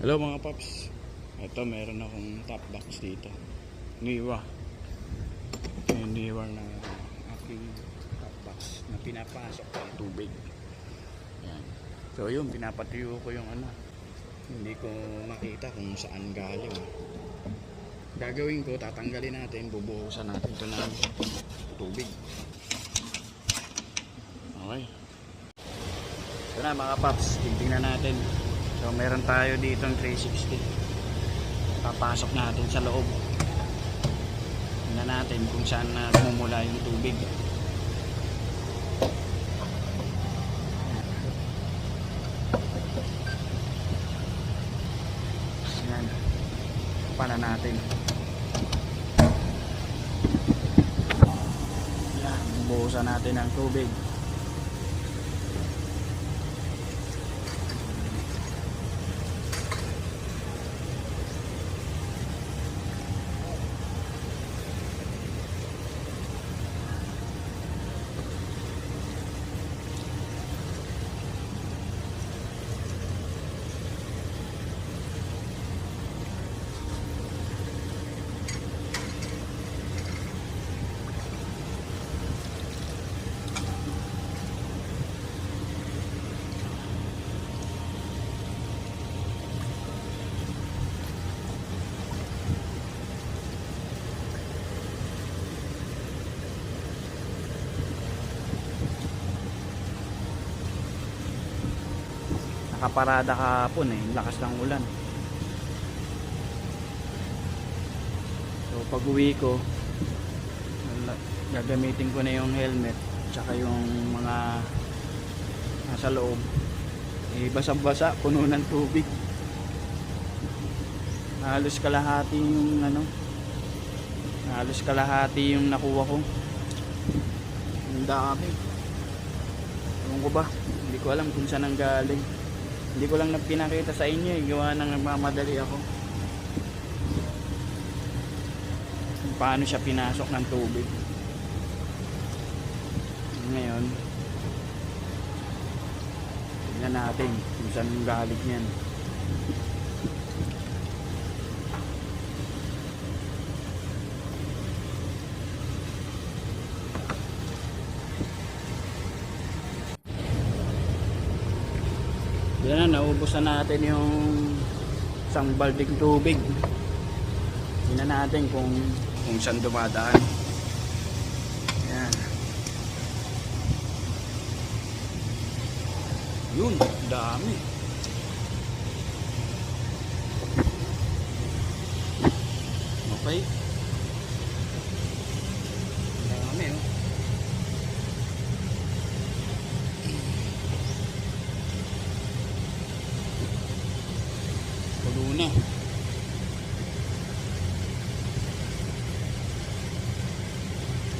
Hello mga paps. Ito meron akong top box dito. Niwa. Niwa na aking top box na pinapasok ng tubig. Yan. So yun, pinapatuyo ko yung ano. Hindi ko makita kung saan galing. Gagawin ko, tatanggalin natin, bubuhusan natin ito ng tubig. Okay. Ito na mga paps, tingnan natin. So meron tayo dito ng 360. Papasok natin sa loob. Tingnan natin kung saan na gumumula yung tubig. Yan. Pana natin. Yan. Buhusan natin ng tubig. Nakaparada kahapon eh. Lakas ng ulan. So pag uwi ko, gagamitin ko na yung helmet tsaka yung mga nasa loob. Eh, basang-basa, puno ng tubig. Halos kalahati yung ano, halos kalahati yung nakuha ko. Ang dami. Ewan ko ba? Hindi ko alam kung saan ang galing. Hindi ko lang na pinakita sa inyo eh. Gawa nang nagmamadali ako. Paano siya pinasok ng tubig. Ngayon, tignan natin kung saan galing yan. Yan na, naubos na natin yung isang balding tubig. Tingnan natin kung kung saan dumadaan. Yan. Yun, dami. Okay. Dami oh. Pulo na.